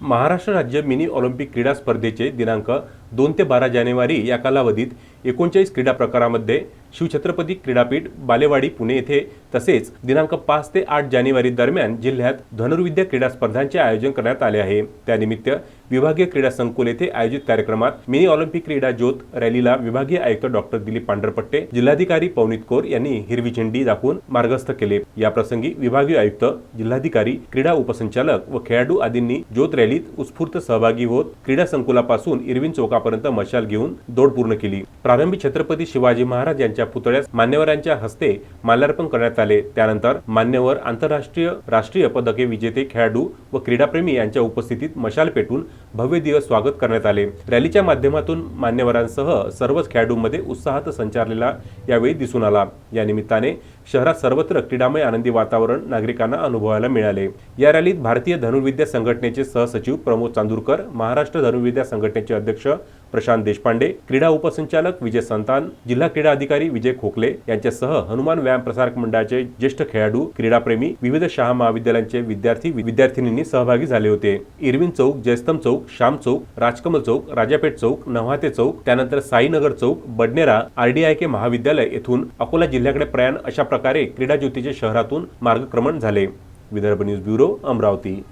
महाराष्ट्र राज्य mini Olympic क्रीडा स्पर्धेचे दिनांक दोन ते बारा जानेवारी या कालावधीत एकोणचाळीस क्रीडा प्रकारामध्ये शिवछत्रपती क्रीडापीठ बालेवाडी पुणे येथे तसेच दिनांक पाच ते आठ जानेवारी दरम्यान जिल्ह्यात धनुर्विद्या क्रीडा स्पर्धांचे आयोजन करण्यात आले आहे. त्यानिमित्त विभागीय क्रीडा संकुल येथे आयोजित कार्यक्रमात मिनी ऑलिम्पिक क्रीडा ज्योत रॅलीला विभागीय आयुक्त डॉक्टर दिलीप पांढरपट्टे जिल्हाधिकारी पवनीत कौर यांनी हिरवी झेंडी दाखवून मार्गस्थ केले. याप्रसंगी विभागीय आयुक्त जिल्हाधिकारी क्रीडा उपसंचालक व खेळाडू आदींनी ज्योत रॅलीत उत्स्फूर्त सहभागी होत क्रीडा संकुलापासून इरविन चौकापर्यंत मशाल घेऊन दौड पूर्ण केली. प्रारंभी छत्रपती शिवाजी महाराज यांच्या यांच्या पुतळ्यास मान्यवरांच्या हस्ते माल्यार्पण करण्यात आले. त्यानंतर मान्यवर आंतरराष्ट्रीय राष्ट्रीय पदके विजेते खेळाडू व क्रीडाप्रेमी यांच्या उपस्थितीत मशाल पेटून भव्य दिवस स्वागत करण्यात आले. रॅलीच्या माध्यमातून मान्यवरांसह सर्वच खेळाडूंमध्ये उत्साहात संचारलेला यावेळी दिसून आला. या निमित्ताने शहरात सर्वत्र क्रीडामय आनंदी वातावरण नागरिकांना अनुभवायला मिळाले. या रॅलीत भारतीय धनुर्विद्या संघटनेचे सहसचिव प्रमोद चांदूरकर महाराष्ट्र धनुर्विद्या संघटनेचे अध्यक्ष प्रशांत देशपांडे क्रीडा उपसंचालक विजय संतान जिल्हा क्रीडा अधिकारी विजय खोकले यांच्यासह हनुमान व्यायाम प्रसारक मंडळाचे ज्येष्ठ खेळाडू क्रीडाप्रेमी विविध शाळा महाविद्यालयांचे विद्यार्थी विद्यार्थिनींनी सहभागी झाले होते. इरविन चौक जयस्तम चौक श्याम चौक राजकमल चौक राजापेठ चौक नव्हाते चौक त्यानंतर साईनगर चौक बडनेरा आरडीआय के महाविद्यालय येथून अकोला जिल्ह्याकडे प्रयाण अशा प्रकारे क्रीडा ज्योतीचे शहरातून मार्गक्रमण झाले. Vidarbha news bureau Amravati.